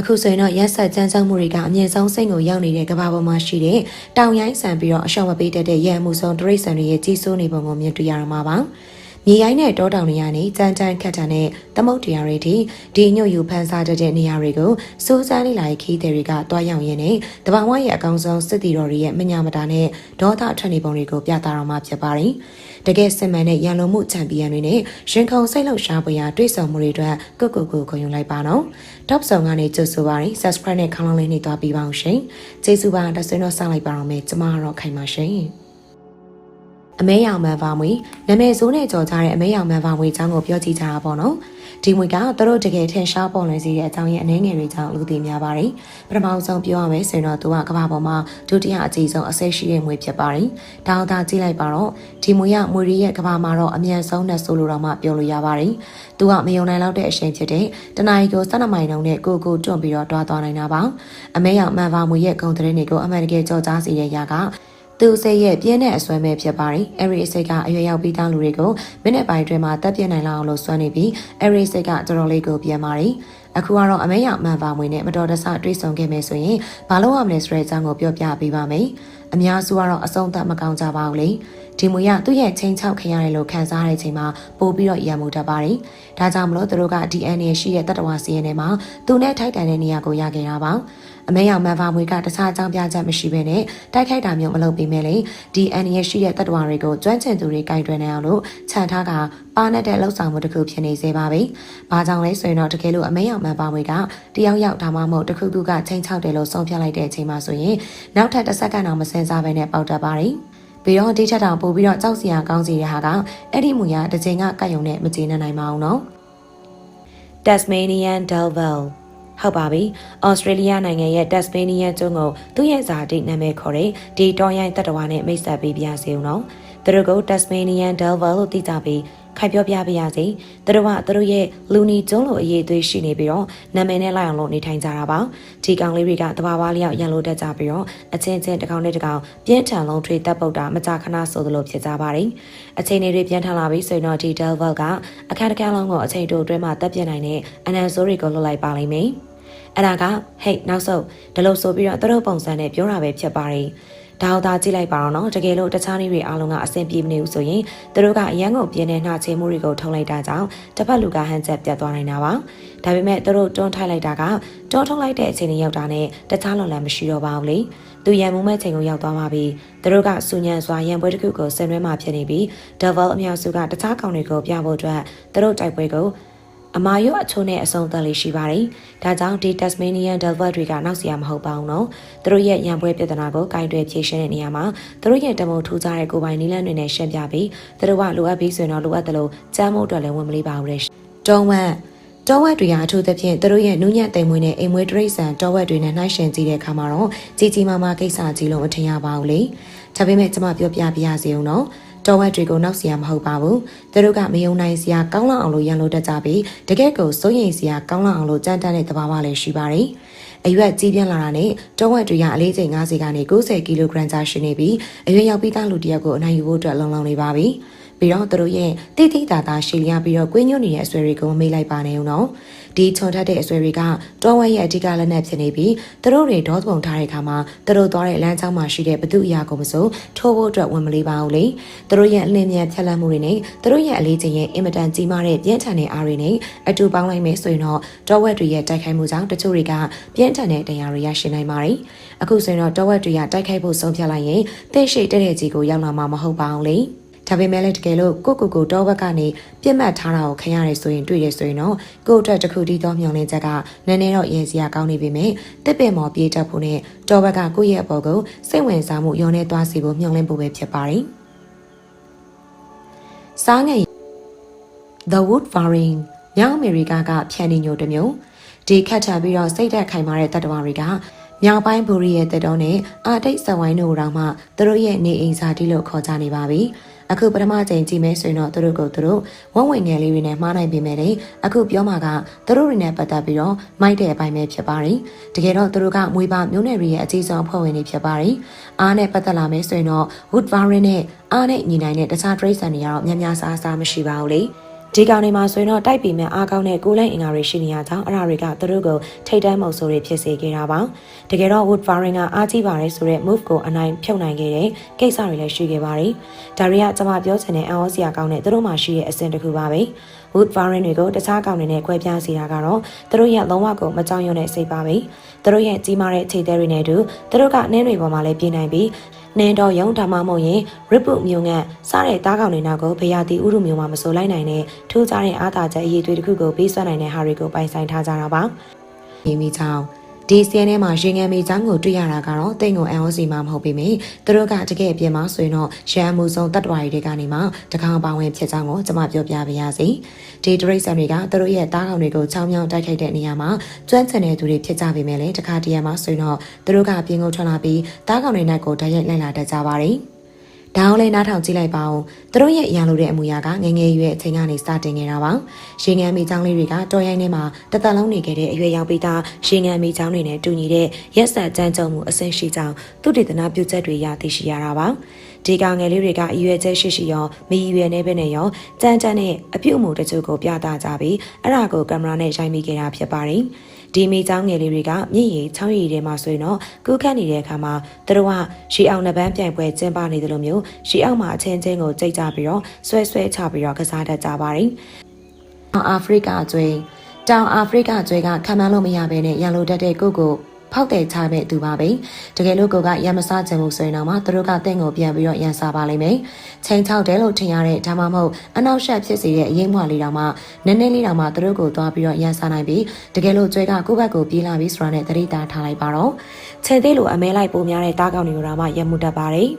အခုဆိုရင်တော့ရက်ဆက်ကြမ်းကြုတ်မှုတွေကအမြင့်ဆုံးစိတ်ကိုရောက်နေတဲ့ကမ္ဘာပေါ်မှာရှိတဲ့တောင်ရိုင်းဆန်ပြီးတော့အရှောင်မပေးတတ်တဲ့ရဲမှုဆုံးတရိတ်ဆန်တွေရဲ့ကြီးစိုးနေပုံကိုမြင်တွေ့ရမှာပါမြေရိုင်းနဲ့တောတောင်တွေကနေကြမ်းကြမ်းခတ်တာနဲ့သမုတ်တရားတွေထိဒီညွတ်ယူဖန်ဆာတတ်တဲ့နေရာတွေကိုစိုးစမ်းလေးလာခီးတဲ့တွေကတွားရောက်ရင်းနဲ့တဘာဝရဲ့အကောင်ဆုံးစစ်တီတော်တွေရဲ့မညာမတာနဲ့ဒေါသထွက်နေပုံတွေကိုပြသတော့မှာဖြစ်ပါတယ် တကယ်စင်မှန်တဲ့ရန်လုံမှုချန်ပီယံတွေနဲ့ရင်ခုန်စိတ်လှုပ်ရှားပွေရာတွေ့ဆုံမှုတွေအတွက်ကုတ်ကုတ်ကိုခုံယူလိုက်ပါနော် top ဆောင်ကနေကြိုဆိုပါရင် subscribe နဲ့ခေါင်းလုံးလေးနှိပ်သွားပြီးပါအောင်ရှင်ကျေးဇူးပါတဆွေးတော့ဆက်လိုက်ပါတော့မယ်ကျမကတော့ခိုင်ပါရှင်အမဲရောင်မန်ပါမွေနာမည်ဆိုးနဲ့ကြော်ကြတဲ့အမဲရောင်မန်ပါမွေအကြောင်းကိုပြောကြည့်ကြတာပေါ့နော် ဒီမွေကသူတို့တကယ်ထင်ရှားပေါ်လွင်စေတဲ့အကြောင်းရဲ့အနေငယ်တွေကြောင့်လူသိများပါတယ်ပထမဆုံးပြောရမယ်ဆိုရင်တော့သူကကမ္ဘာပေါ်မှာဒုတိယအကြီးဆုံးအစိတ်ရှိတဲ့မွေဖြစ်ပါတယ်တောင်းတာကြည့်လိုက်ပါတော့ဒီမွေကမွေရဲ့ကမ္ဘာမှာတော့အမြန်ဆုံးနဲ့ဆိုလိုတော့မှပြောလို့ရပါတယ်သူကမယုံနိုင်လောက်တဲ့အချိန်ဖြစ်တဲ့တနအီကို12မိုင်နှုန်းနဲ့ကိုကိုတွန့်ပြီးတော့တွားသွားနိုင်တာပါအမဲရောင်မန်ပါမွေရဲ့ဂုံသတင်းတွေကိုအမှန်တကယ်ကြော်ကြားစေတဲ့ຢာက သူစိတ်ရဲ့ပြင်းတဲ့အစွမ်းပဲဖြစ်ပါတယ်။အဲ့ဒီစိတ်ကအရွယ်ရောက်ပြီးသားလူတွေကိုမိနစ်ပိုင်းအတွင်းမှာတက်ပြစ်နိုင်လောက်အောင်လို့စွမ်းနေပြီးအဲ့ဒီစိတ်ကတော်တော်လေးကိုပြန်ပါတယ်။အခုကတော့အမဲရမှန်ပါမွေနဲ့မတော်တဆတွေးဆုံခဲ့မယ်ဆိုရင်ဘာလို့ရမလဲဆိုတဲ့အကြောင်းကိုပြောပြပေးပါမယ်။ အများစုကတော့အဆုံးသတ်မကောင်းကြပါဘူးလေ။ဒီမူရသူ့ရဲ့ချင်းချောက်ခင်ရတယ်လို့ခံစားရတဲ့အချိန်မှာပို့ပြီးတော့ရံမှုတတ်ပါတယ်။ဒါကြောင့်မလို့သူတို့က DNA ရှိတဲ့တတ္တဝါစီရင်ထဲမှာသူနဲ့ထိုက်တန်တဲ့နေရာကိုရခဲ့တာပါ။အမဲရောင်မန်ဖာမွေကတခြားအကြောင်းပြချက်မရှိဘဲနဲ့တိုက်ခိုက်တာမျိုးမလုပ်ပေးမဲ့လေဒီအန်ရရှိတဲ့တတ္တဝါတွေကိုကျွမ်းကျင်သူတွေကင်တွယ်နေအောင်လို့ခြံထားက ပါနဲ့တဲ့လှုပ်ဆောင်မှုတစ်ခုဖြစ်နေစေပါပြီ။ဘာကြောင့်လဲဆိုရင်တော့တကယ်လို့အမဲရောင်မန်ဖာမွေကတယောက်ယောက်ဒါမှမဟုတ်တစ်ခုခုကချိန်ချောက်တယ်လို့ဆုံးဖြတ်လိုက်တဲ့အချိန်မှာဆိုရင်နောက်ထပ်တစ်စက္ကန့်အောင်မစင်စားဘဲနဲ့ပေါက်တတ်ပါတယ်။ပြီးတော့ဒီချက်တောင်ပို့ပြီးတော့ကြောက်စရာကောင်းစီတဲ့ဟာကအဲ့ဒီမူရတစ်ချိန်ကကတ်ယုံနဲ့မကျေနပ်နိုင်ပါအောင်နော် Tasmanian Devil ဟုတ်ပါပြီ။ဩစတြေးလျနိုင်ငံရဲ့ Tasmania ကျွန်းကိုသူ့ရဲ့ဇာတိနာမည်ခေါ်တဲ့ဒီတော်ရိုင်းတတဝါနဲ့မိတ်ဆက်ပေးပြစေဦးနော်။ သူတို့ကို Tasmanian Devil လို့သိကြပြီးခိုင်ပြောပြပါရစေ။သူတို့ကသူတို့ရဲ့လူနီကျွန်းလိုအရေးသွေးရှိနေပြီးတော့နာမည်နဲ့လိုက်အောင်လို့နေထိုင်ကြတာပါ။ဒီကောင်လေးတွေကတဘာဝလျောက်ရန်လို့တက်ကြပြီးတော့အချင်းချင်းတစ်ကောင်နဲ့တစ်ကောင်ပြင်းထန်လုံးထွေးတပ်ပုတ်တာမကြခဏဆိုသလိုဖြစ်ကြပါတယ်။အချိန်တွေပြန်ထန်လာပြီးဆိုရင်တော့ဒီ Devil ကအခက်တကယ်လုံးကိုအချိန်တိုအတွင်းမှာတပ်ပြနိုင်တဲ့အနန်ဆိုးတွေကိုလွတ်လိုက်ပါလိမ့်မယ်။အဲ့ဒါကဟိတ်နောက်ဆုံးဒီလိုဆိုပြီးတော့သူတို့ပုံစံနဲ့ပြောတာပဲဖြစ်ပါတယ် ဒါအောင်သာကြည့်လိုက်ပါတော့နော်တကယ်လို့တခြားနည်းတွေအားလုံးကအဆင်ပြေမနေဘူးဆိုရင်သူတို့ကအရန်ကုန်ပြင်းတဲ့နှာချေမှုတွေကိုထုံလိုက်တာကြောင့်တစ်ဖက်လူကဟန်ချက်ပြတ်သွားနိုင်တာပါဒါပေမဲ့သူတို့တွန်းထိုက်လိုက်တာကတွန်းထုံလိုက်တဲ့အချိန်လေးရောက်တာနဲ့တခြားလွန်လန်းမရှိတော့ပါဘူးလေသူရန်မှုမဲ့ချိန်ကိုရောက်သွားပါပြီသူတို့ကစူညံစွာရန်ပွဲတစ်ခုကိုဆင်နွှဲမှဖြစ်နေပြီး Devil အများစုကတခြားကောင်တွေကိုပြဖို့အတွက်သူတို့တိုက်ပွဲကို အမာရွအချိုးနဲ့အဆုံးသတ်လေးရှိပါတယ်။ဒါကြောင့်ဒီ Tasmanian Devil တွေကနောက်စရာမဟုတ်ပါဘူးနော်။သူတို့ရဲ့ရန်ပွဲပြဿနာကိုကင်တွယ်ဖြေရှင်းတဲ့နေရာမှာသူတို့ရဲ့တမုံထူးခြားတဲ့ကိုယ်ပိုင်နည်းလမ်းတွေနဲ့ရှင်းပြပြီးသူတို့ကလိုအပ်ပြီးဆိုရင်တော့လိုအပ်တယ်လို့ကြမ်းမှုအတွက်လည်းဝင်မလေးပါဘူးလေ။တုံးဝက်တောဝက်တွေဟာအထူးသဖြင့်သူတို့ရဲ့နူးညံ့တိမ်မွေးနဲ့အိမ်မွေးတရိတ်ဆန်တောဝက်တွေနဲ့နှိုင်းယှဉ်ကြည့်တဲ့အခါမှာတော့ကြီးကြီးမားမားကိစ္စကြီးလုံးမထင်ရပါဘူးလေ။ဒါပေမဲ့ကျွန်မပြောပြပြရစီအောင်နော်။ တော်ဝက်တွေကိုနောက်เสียမဟုတ်ပါဘူးသူတို့ကမယုံနိုင်စရာကောင်းလောက်အောင်လို့ရန်လို့တတ်ကြပြီးတကယ့်ကိုစိုးရိမ်စရာကောင်းလောက်အောင်လို့ကြမ်းတမ်းတဲ့သဘာဝလည်းရှိပါတယ်အရွက်ကြီးပြင်းလာတာနဲ့တောဝက်တွေကအလေးချိန်50ကနေ90ကီလိုဂရမ်ကြာရှိနေပြီးအရွက်ရောက်ပြီးသားလူတယောက်ကိုအနိုင်ယူဖို့အတွက်လုံလောက်နေပါပြီ ပြီးတော့သူတို့ရဲ့တိတိတာတာရှည်လျားပြီးတော့ကွင်းညွန့်နေတဲ့အဆွဲတွေကိုမမေ့လိုက်ပါနဲ့ဦးနော်ဒီချွန်ထက်တဲ့အဆွဲတွေကတောဝက်ရဲ့အဓိကလက်နက်ဖြစ်နေပြီးသူတို့တွေဒေါသပုံထားတဲ့အခါမှာသူတို့သွားတဲ့လမ်းကြောင်းမှာရှိတဲ့ဘသူအရာကိုမစိုးထိုးဖို့အတွက်ဝင်မလေးပါဘူးလေသူတို့ရဲ့အလင်းမြန်ဖြတ်လန်းမှုတွေနဲ့သူတို့ရဲ့အလေးချိန်ရဲ့အင်မတန်ကြီးမားတဲ့ပြင်းထန်တဲ့အားတွေနဲ့အတူပေါင်းလိုက်မယ်ဆိုရင်တော့တောဝက်တွေရဲ့တိုက်ခိုက်မှုကြောင့်တချို့တွေကပြင်းထန်တဲ့တရားတွေရရှိနိုင်ပါတယ်အခုဆိုရင်တော့တောဝက်တွေကတိုက်ခိုက်ဖို့ဆုံးဖြတ်လိုက်ရင်သိရှိတဲ့တဲ့ကြီးကိုရောက်လာမှာမဟုတ်ပါဘူးလေ ဒါပေမဲ့လည်းတကယ်လို့ကိုကိုကိုတောဘက်ကနေပြစ်မှတ်ထားတာကိုခံရတယ်ဆိုရင်တွေ့ရဆိုရင်တော့ကို့အတွက်တခုတည်းသောမျှော်လင့်ချက်ကနည်းနည်းတော့ရင်စရာကောင်းနေပေမဲ့တစ်ပင်မော်ပြေးတတ်ဖို့နဲ့တောဘက်ကကိုယ့်ရဲ့အပေါ်ကိုစိတ်ဝင်စားမှုရောနေသွားစေဖို့မျှော်လင့်ဖို့ပဲဖြစ်ပါတယ်။စားငယ် The Wood Varying မြောက်အမေရိကကဖြန်နေညိုတစ်မျိုးဒီခတ်ထပြီးတော့စိတ်သက်ခိုင်မာတဲ့တပ်တော်တွေကမြောက်ပိုင်းဘူရီရဲ့တက်တော်နဲ့အာတိတ်စဝိုင်းတို့တောင်မှသူတို့ရဲ့နေအိမ်စာတိလို့ခေါ်ကြနေပါပြီ။ အခုပထမကြိမ်ကြည့်မယ်ဆိုရင်တော့သူတို့ကိုသူတို့ဝုံဝင်ငယ်လေးတွေနဲ့မှားနိုင်ပေမဲ့လေအခုပြောမှာကသူတို့တွေနဲ့ပတ်သက်ပြီးတော့မိုက်တဲ့အပိုင်းပဲဖြစ်ပါတယ်တကယ်တော့သူတို့ကမွေးပါမျိုးနယ်တွေရဲ့အကြီးဆုံးအဖွဲ့ဝင်တွေဖြစ်ပါတယ်အားနဲ့ပတ်သက်လာမယ်ဆိုရင်တော့ Wood Varren နဲ့အားနဲ့ညီနိုင်တဲ့တခြား trade ဆန်တွေကတော့များများစားစားမရှိပါဘူးလေ ဒီကောင်တွေမှာဆိုရင်တော့တိုက်ပေမဲ့အားကောင်းတဲ့ကိုယ်လိုက်အင်္ဂါတွေရှိနေရကြောင်းအရာတွေကသူတို့ကိုထိတ်တန်းမုံဆိုးတွေဖြစ်စေခဲ့တာပါတကယ်တော့ Wood Warren ကအားကြီးပါတယ်ဆိုတဲ့ move ကိုအနိုင်ဖြုတ်နိုင်ခဲ့တဲ့ကိစ္စတွေလည်းရှိခဲ့ပါတယ်ဒါတွေကကျွန်မပြောချင်တဲ့အံ့ဩစရာကောင်းတဲ့သူတို့မှာရှိတဲ့အဆင့်တစ်ခုပါပဲ Wood Warren တွေကိုတခြားကောင်တွေနဲ့꿰ပြားစီတာကတော့သူတို့ရဲ့လုံးဝကိုမကြောက်ရွံ့တဲ့စိတ်ပါပဲသူတို့ရဲ့ကြီးမားတဲ့အခြေသေးတွေနဲ့အတူသူတို့ကနှင်းတွေပေါ်မှာလည်းပြင်းနိုင်ပြီး နင်းတော်ယုံဒါမှမဟုတ်ရင်ရစ်ပုမျိုးငတ်စားတဲ့တားကောင်တွေနောက်ကိုဘယာတီဥရုမျိုးမှာမစိုးလိုက်နိုင်တဲ့ထူးခြားတဲ့အားသာချက်အရေးတွေတစ်ခုကိုပေးစွမ်းနိုင်တဲ့ဟာတွေကိုပိုင်ဆိုင်ထားကြတာပါ။မိမိကြောင့် ဒီစီထဲမှာရင်ငယ်မိချောင်းကိုတွေ့ရတာကတော့တိတ်ကို NOC မှာမဟုတ်ပေမယ့်သူတို့ကတကယ်အပြင်မှာဆိုရင်တော့ရန်မှုဆုံးတတ်တော်ရီတွေကနေမှတကောင်ပါဝင်ဖြစ်ကြောင်းကိုကျွန်မပြောပြပါရစေဒီဒရိတ်ဆန်တွေကသူတို့ရဲ့တားကောင်တွေကိုချောင်းမြောင်းတိုက်ခိုက်တဲ့နေရာမှာကျွမ်းကျင်တဲ့သူတွေဖြစ်ကြပေမဲ့လည်းတခါတရံမှာဆိုရင်တော့သူတို့ကပြင်ကုန်ထွက်လာပြီးတားကောင်တွေနဲ့ကိုတိုက်ရိုက်လိုက်လာတတ်ကြပါတယ် ဒါအောင်လည်းနားထောင်ကြည့်လိုက်ပါဦးသူတို့ရဲ့အရာလိုတဲ့အမူအရာကငငယ်ရွယ်အချိန်ကနေစတင်နေတာပါရေငန်မိချောင်းလေးတွေကတော်ရိုင်းထဲမှာတသက်လုံးနေခဲ့တဲ့အရွယ်ရောက်ပြီးသားရေငန်မိချောင်းတွေနဲ့တူညီတဲ့ရက်ဆက်ကြမ်းကြုံမှုအဆင့်ရှိကြောင်းသူတေသနာပြုချက်တွေရသိရှိရတာပါဒီကောင်ငယ်လေးတွေကအရွယ်ချက်ရှိရှိရောမီရွယ်နေပဲနဲ့ရောကြမ်းကြမ်းနဲ့အပြုတ်မှုတချို့ကိုပြသကြပြီးအဲ့ဒါကိုကင်မရာနဲ့ရိုက်မိခဲ့တာဖြစ်ပါတယ် ဒီမိချောင်းငယ်လေးတွေကမြင့်ရည်ချောင်းရည်ထဲမှာဆိုရင်တော့ကူးခတ်နေတဲ့အခါမှာသူတို့ကရှီအောင်နှပန်းပြိုင်ပွဲကျင်းပနေတယ်လို့မျိုးရှီအောင်မှာအချင်းချင်းကိုကြိတ်ကြပြီးတော့ဆွဲဆွဲချပြီးတော့ကစားတတ်ကြပါတယ်။တောင်အာဖရိကကျွေးတောင်အာဖရိကကျွေးကခံမလို့မရဘဲနဲ့ရန်လိုတတ်တဲ့ကိုကို ဖောက်တယ်ချမဲ့သူပါပဲတကယ်လို့ကိုကရမစားချင်မှုဆိုရင်တော့မှသူတို့ကတင့်ကိုပြန်ပြီးတော့ရန်စားပါလိမ့်မယ်ချိန်ချောက်တယ်လို့ထင်ရတဲ့ဒါမှမဟုတ်အနောက်ရှက်ဖြစ်စေတဲ့အရေးမွှလေးတောင်မှနည်းနည်းလေးတောင်မှသူတို့ကိုသွားပြီးတော့ရန်စားနိုင်ပြီးတကယ်လို့ကျွဲကကိုယ့်ဘက်ကိုပြေးလာပြီးဆိုတာနဲ့တတိတာထားလိုက်ပါတော့ချိန်သေးလို့အမဲလိုက်ပိုများတဲ့တားကောင်းတွေကိုတော့မှရမှုတတ်ပါတယ်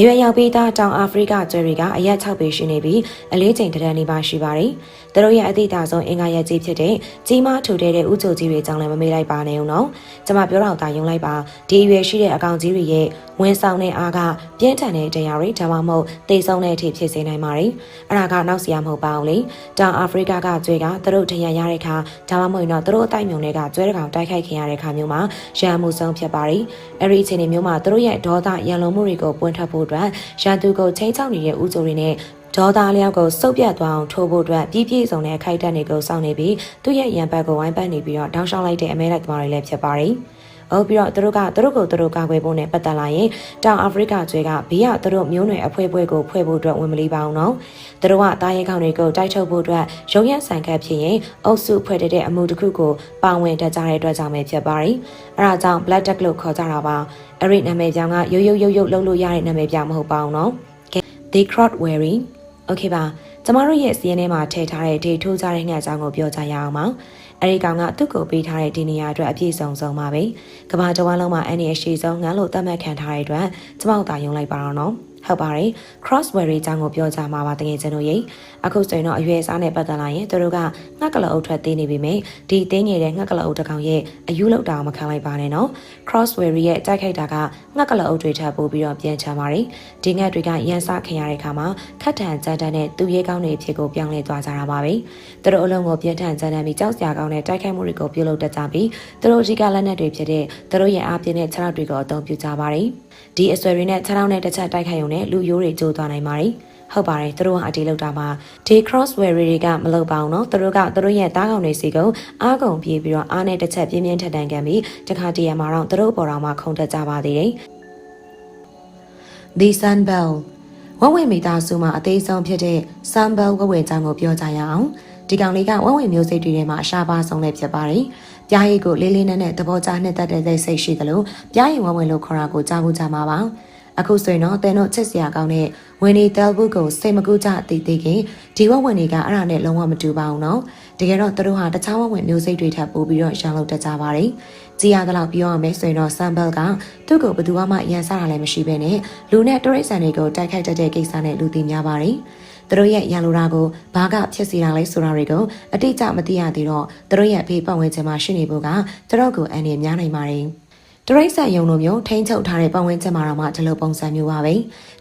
အရွယ်ရောက်ပြီးသားတောင်အာဖရိကကျွဲတွေကအရက်6ပေရှိနေပြီးအလေးချိန်တရန်နေပါရှိပါတယ်။သူတို့ရဲ့အသည့်တာဆုံးအင်္ဂါရက်ကြီးဖြစ်တဲ့ကြီးမားထူတဲ့တဲ့ဥချိုကြီးတွေကြောင့်လည်းမမေ့လိုက်ပါနဲ့ဦးနော်။ကျွန်မပြောတော့တာယုံလိုက်ပါဒီအရွယ်ရှိတဲ့အကောင်ကြီးတွေရဲ့ ဝန်ဆောင်တဲ့အားကပြင်းထန်တဲ့တရားတွေဒါမှမဟုတ်တေဆုံးတဲ့အထိဖြစ်စေနိုင်ပါတယ်။အဲ့ဒါကနောက်စရာမဟုတ်ပါဘူးလေ။တောင်အာဖရိကကကျွဲကသူတို့ထရန်ရတဲ့အခါဒါမှမဟုတ်တော့သူတို့အတိုက်မြုံတွေကကျွဲတကောင်တိုက်ခိုက်ခင်ရတဲ့အခါမျိုးမှာရန်မှုဆုံးဖြစ်ပါတယ်။အဲ့ဒီအချိန်မျိုးမှာသူတို့ရဲ့ဒေါသရန်လုံးမှုတွေကိုပွင့်ထွက်ဖို့အတွက်ရန်သူကိုချိန်ချောက်နေတဲ့ဥကြိုတွေနဲ့ဒေါ်သားလျောက်ကိုစုပ်ပြတ်သွားအောင်ထိုးဖို့အတွက်ပြည့်ပြည့်စုံတဲ့အခိုက်အတန့်တွေကိုစောင့်နေပြီးသူ့ရဲ့ရန်ဘက်ကိုဝိုင်းပတ်နေပြီးတော့တောင်းလျှောက်လိုက်တဲ့အမဲလိုက်သမားတွေလည်းဖြစ်ပါတယ်။ ဟုတ်ပြီးတော့သူတို့ကသူတို့ကိုသူတို့ကာကွယ်ဖို့နဲ့ပတ်သက်လာရင်တောင်အာဖရိကကျွဲကဘေးကသူတို့မျိုးနွယ်အဖွဲဖွဲကိုဖွဲ့ဖို့အတွက်ဝင်မလီပါအောင်နော်သူတို့ကတားရဲခေါင်တွေကိုတိုက်ထုတ်ဖို့အတွက်ရုံရက်ဆန်ခတ်ဖြစ်ရင်အုပ်စုဖွဲ့တဲ့အမှုတစ်ခုကိုပါဝင်တတ်ကြတဲ့အတွက်ကြောင့်ပဲဖြစ်ပါတယ်အဲဒါကြောင့် black duck လို့ခေါ်ကြတာပါအဲ့ဒီနာမည်ပြောင်းကရုပ်ရုပ်ရုပ်ရုပ်လှုပ်လို့ရတဲ့နာမည်ပြောင်းမဟုတ်ပါဘူးနော် they crowd wearing okay ပါကျမတို့ရဲ့စီးရင်ထဲမှာထည့်ထားတဲ့ဒေထိုးကြတဲ့ငှက်အကြောင်းကိုပြောကြရအောင်ပါ အဲဒီကောင်ကသူ့ကိုပေးထားတဲ့ဒီနေရာအတွက်အပြည့်စုံဆုံးပါပဲကဘာတဝမ်းလုံးမှာအန်ဒီအရှိဆုံးငန်းလို့သတ်မှတ်ခံထားတဲ့အတွက်ကျမတို့သာယုံလိုက်ပါတော့နော် ဟုတ်ပါတယ် crossware အကြောင်းကိုပြောကြမှာပါတကယ်ကျွန်တော်ရေအခုဆိုရင်တော့အရွယ်စားနဲ့ပတ်သက်လာရင်သူတို့ကငှက်ကလအုပ်ထွက်သေးနေပြီမေဒီတင်းငယ်တဲ့ငှက်ကလအုပ်တစ်ကောင်ရဲ့အယူလောက်တာမခံလိုက်ပါနဲ့နော် crossware ရဲ့တိုက်ခိုက်တာကငှက်ကလအုပ်တွေထပ်ပို့ပြီးတော့ပြန်ချမ်းပါတယ်ဒီငှက်တွေကရန်စခင်ရတဲ့အခါမှာခတ်ထန်ကြမ်းတမ်းတဲ့သူရဲကောင်းတွေဖြစ်ကိုပြောင်းလဲသွားကြတာပါပဲသူတို့အလုံးကိုပြင်းထန်ကြမ်းတမ်းပြီးကြောက်စရာကောင်းတဲ့တိုက်ခိုက်မှုတွေကိုပြုလုပ်တတ်ကြပြီးသူတို့ကြီးကလက်နက်တွေဖြစ်တဲ့သူတို့ရဲ့အားပြင်းတဲ့ခြေထောက်တွေကိုအသုံးပြုကြပါတယ်ဒီအဆွဲတွေနဲ့ခြေထောက်နဲ့တစ်ချက်တိုက်ခိုက်ရုံနလူရိုးတွေကျိုးသွားနိုင်ပါတယ်ဟုတ်ပါတယ်သူတို့ကအတီးလောက်တာမှာဒီ crossware တွေကမလုပ်ပါဘူးเนาะသူတို့ကသူတို့ရဲ့တားကောင်တွေစီကိုအားကုန်ပြေးပြီးတော့အားနဲ့တစ်ချက်ပြင်းပြင်းထန်ထန်ကန်ပြီးတခါတရံမှာတော့သူတို့ပေါ်တော်မှာခုန်တက်ကြပါသေးတယ် The Sun Bell ဝဝမိသားစုမှာအသေးဆုံးဖြစ်တဲ့ Sun Bell ဝဝကြောင့်ကိုပြောကြရအောင်ဒီကောင်လေးကဝဝမျိုးစိတ်တွေထဲမှာအရှားပါဆုံးလည်းဖြစ်ပါတယ်ပြားရည်ကိုလေးလေးနက်နက်သဘောကျနှစ်သက်တဲ့စိတ်ရှိသလိုပြားရည်ဝဝလို့ခေါ်တာကိုကြားဖို့ကြမှာပါ အခုဆိုရင်တော့တဲတို့ချစ်စရာကောင်းတဲ့ဝင်းနီတယ်ဘူးကိုစိတ်မကူးကြတည်တည်ခင်ဒီဝဝင်တွေကအဲ့ဒါနဲ့လုံးဝမတူပါဘူးနော်တကယ်တော့သူတို့ဟာတခြားဝဝင်မျိုးစိတ်တွေထပ်ပို့ပြီးတော့ရှောင်းလို့တတ်ကြပါတယ်ကြည်ရသလောက်ပြောရမယ်ဆိုရင်တော့ sample ကသူ့ကိုဘယ်သူမှရန်စားတာလည်းမရှိဘဲနဲ့လူနဲ့တရိတ်ဆန်တွေကိုတိုက်ခိုက်တတ်တဲ့ကိစ္စနဲ့လူသိများပါတယ်သူတို့ရဲ့ရန်လိုတာကိုဘာကဖြစ်စီတာလဲဆိုတာတွေကိုအတိအကျမသိရသေးတော့သူတို့ရဲ့ဖေးပတ်ဝန်းကျင်မှာရှိနေဖို့ကသူတို့ကိုအန်ရများနိုင်ပါတယ် တရိတ်ဆန်ယုံလိုမျိုးထိန်းချုပ်ထားတဲ့ပတ်ဝန်းကျင်မှာတော့မှဒီလိုပုံစံမျိုးပါပဲ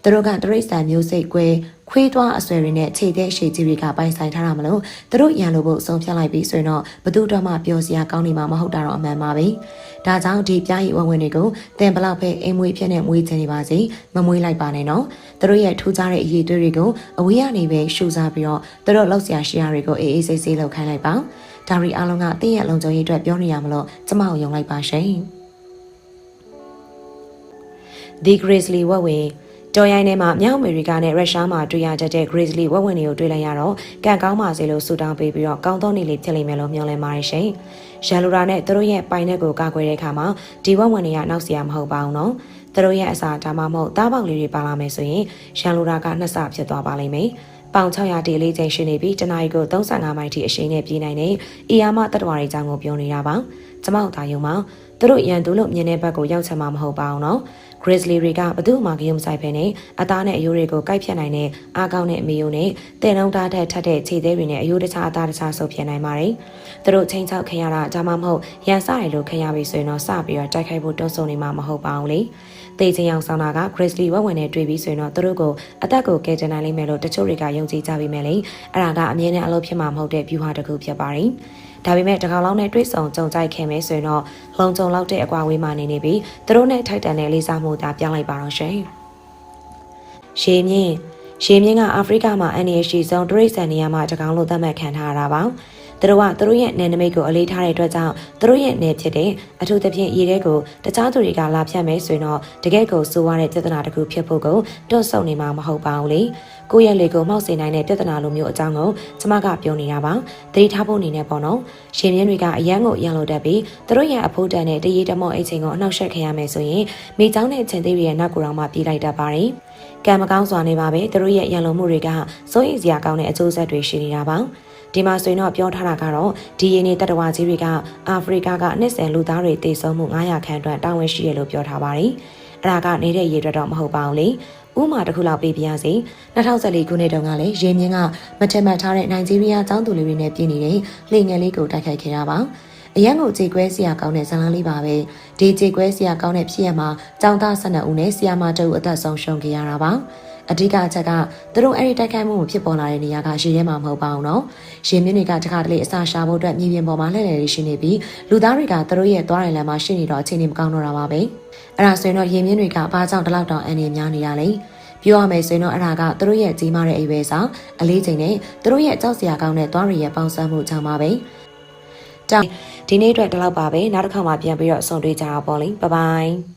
သူတို့ကတရိတ်ဆန်မျိုးစိတ်ကွဲခွေးသွားအဆွဲတွေနဲ့ခြေတဲ့ရှည်ကြီးတွေကပိုင်ဆိုင်ထားတာမလို့သူတို့ရန်လိုဖို့ဆုံးဖြတ်လိုက်ပြီးဆိုရင်တော့ဘသူတော့မှပျော်စရာကောင်းနေမှာမဟုတ်တာတော့အမှန်ပါပဲဒါကြောင့်ဒီပြားရီဝဝင်တွေကိုတင်ဘလောက်ပဲအိမ်မွေးဖြစ်နေမွေးချင်နေပါစေမမွေးလိုက်ပါနဲ့နော်သူတို့ရဲ့ထူးခြားတဲ့အရေးအသွေးတွေကိုအဝေးကနေပဲရှူစားပြီးတော့သူတို့လောက်စရာရှိရာတွေကိုအေးအေးဆေးဆေးလောက်ခိုင်းလိုက်ပါဒါရီအားလုံးကတင့်ရဲ့လုံခြုံရေးအတွက်ပြောနေရမလို့ကျမကိုယုံလိုက်ပါရှင် The Grizzly ဝက်ဝင်တော်ရိုင်းထဲမှာမြောက်အမေရိကနဲ့ရုရှားမှာတွေ့ရတဲ့ Grizzly ဝက်ဝင်တွေကိုတွေ့လိုက်ရတော့ကံကောင်းပါစေလို့ဆုတောင်းပေးပြီးတော့ကောင်းသောနေ့လေးဖြစ်လိမ့်မယ်လို့မျှော်လင့်ပါတယ်ရှင်။ရန်လူရာနဲ့သူတို့ရဲ့ပိုင်တဲ့ကိုကာကွယ်တဲ့အခါမှာဒီဝက်ဝင်တွေကနောက်စရာမဟုတ်ပါဘူးနော်။သူတို့ရဲ့အစာဒါမှမဟုတ်သားပေါက်လေးတွေပါလာမယ်ဆိုရင်ရန်လူရာကနှစ်ဆဖြစ်သွားပါလိမ့်မယ်။ပေါင်600တီလေးချိန်ရှိနေပြီးတနအီကို35မိုင်ထိအရှိန်နဲ့ပြေးနိုင်တဲ့အီယာမတတ္တဝါတွေကြောင့်ကိုပြောနေတာပါ။ကျမတို့ဒါယုံမှာသူတို့ရန်သူလို့မြင်တဲ့ဘက်ကိုရောက်ချင်မှာမဟုတ်ပါအောင်နော်။ Grizzly တွေကဘသူ့မှာဂယုံဆိုင်ဖဲနဲ့အသားနဲ့အယိုးတွေကိုကိုက်ဖြတ်နိုင်တဲ့အားကောင်းတဲ့အမီယိုနဲ့တင်လုံးသားတဲ့ထက်တဲ့ခြေသေးတွေနဲ့အယိုးတခြားအသားတခြားဆုပ်ဖြစ်နိုင်ပါတယ်။သူတို့ချင်းချောက်ခင်ရတာဒါမှမဟုတ်ရန်စရလို့ခင်ရပြီဆိုရင်တော့စပြီးတော့တိုက်ခိုက်ဖို့တွန်းဆုံနေမှာမဟုတ်ပါဘူးလေ။တေးချင်းအောင်ဆောင်တာက Grizzly ဝက်ဝင်နဲ့တွေ့ပြီးဆိုရင်တော့သူတို့ကိုအသက်ကိုကယ်တင်နိုင်လိမ့်မယ်လို့တချို့တွေကယုံကြည်ကြပြီးမယ်လေ။အဲ့ဒါကအမြင်နဲ့အလုပ်ဖြစ်မှာမဟုတ်တဲ့ view ဟာတစ်ခုဖြစ်ပါတယ်။ ဒါပေမဲ့တကောင်လောက်နဲ့တွေ့ဆုံကြုံကြိုက်ခင်မယ်ဆိုရင်တော့လုံကြုံလောက်တဲ့အကွာဝေးမှနေနေပြီးသူတို့နဲ့ထိုက်တန်တဲ့လေးစားမှုသာပြောင်းလိုက်ပါတော့ရှင်။ရှေးမြင့်ရှေးမြင့်ကအာဖရိကမှာအန်ရီရှိဆုံးဒရိတ်ဆန်နေရာမှာတကောင်လို့သတ်မှတ်ခံထားရတာပါ။ သူတို့ကသူတို့ရဲ့နယ်နိမိတ်ကိုအလေးထားတဲ့အတွက်ကြောင့်သူတို့ရဲ့နယ်ဖြစ်တဲ့အထူးသဖြင့်ရေထဲကိုတခြားသူတွေကလာဖြတ်မယ်ဆိုရင်တော့တကယ့်ကိုစိုးရတဲ့ပြဿနာတစ်ခုဖြစ်ဖို့ကိုတွန့်ဆုတ်နေမှာမဟုတ်ပါဘူးလေကိုယ့်ရဲ့လေကိုမှောက်စေနိုင်တဲ့ပြဿနာလိုမျိုးအကြောင်းကိုကျမကပြောနေတာပါသတိထားဖို့အနေနဲ့ပေါ့နော်ရှင်မြင်းတွေကအရန်ကိုရန်လိုတတ်ပြီးသူတို့ရဲ့အဖို့တန်တဲ့တရေတမော့အိတ်ချိန်ကိုအနှောက်ယှက်ခံရမယ်ဆိုရင်မိချောင်းတဲ့ချင်းသေးတွေရဲ့နောက်ကိုယ်တော်မှပြေးလိုက်တတ်ပါတယ်ကံမကောင်းစွာနေပါပဲသူတို့ရဲ့ရန်လိုမှုတွေကစိုးရိမ်စရာကောင်းတဲ့အကျိုးဆက်တွေရှိနေတာပါ ဒီမှာဆိုရင်တော့ပြောထားတာကတော့ဒီရင်းနေတတဝါကြီးတွေကအာဖရိကကနှစ်ဆယ်လူသားတွေတေဆုံးမှု900ခန့်အတွက်တာဝန်ရှိရလို့ပြောထားပါတယ်။အဲ့ဒါကနေတဲ့ရေအတွက်တော့မဟုတ်ပါဘူးလေ။ဥမာတစ်ခုလောက်ပေးပြရစီ2014ခုနှစ်တုန်းကလည်းရေမြင့်ကမထင်မှတ်ထားတဲ့နိုင်ဂျီးရီးယားចောင်းသူလေးတွေနဲ့ပြည်နေတဲ့လေငယ်လေးကိုတိုက်ခိုက်ခဲ့တာပါအရန်ကိုကြေကွဲစရာကောင်းတဲ့ဇာလန်းလေးပါပဲဒီကြေကွဲစရာကောင်းတဲ့ဖြစ်ရမှာចောင်းသား12ဦးနဲ့ဆီယာမတအုပ်အသက်ဆုံးရှုံးခဲ့ရတာပါ အဓိကအချက်ကသူတို့အဲ့ဒီတိုက်ခိုက်မှုကိုဖြစ်ပေါ်လာတဲ့နေရာကရေထဲမှာမဟုတ်ပါဘူးနော်။ရေမြင့်တွေကတခါတလေအစာရှာဖို့အတွက်မြေပြင်ပေါ်မှာလှည့်လည်နေရှိနေပြီးလူသားတွေကသူတို့ရဲ့သွားရလမ်းမှာရှိနေတော့အခြေအနေမကောင်းတော့တာပါပဲ။အဲ့ဒါဆိုရင်တော့ရေမြင့်တွေကဘာကြောင့်ဒီလောက်တောင်အန်နေများနေရလဲ။ပြောရမယ်ဆိုရင်တော့အဲ့ဒါကသူတို့ရဲ့ကြီးမားတဲ့အိမ်ပဲဆောင်အလေးချိန်နဲ့သူတို့ရဲ့ကြောက်စရာကောင်းတဲ့သွားရရဲ့ပေါင်းစပ်မှုကြောင့်ပါပဲ။တောင်ဒီနေ့အတွက်ဒီလောက်ပါပဲနောက်တစ်ခါမှပြန်ပြီးတော့ဆုံတွေ့ကြတာပေါ့လေ။ဘိုင်ဘိုင်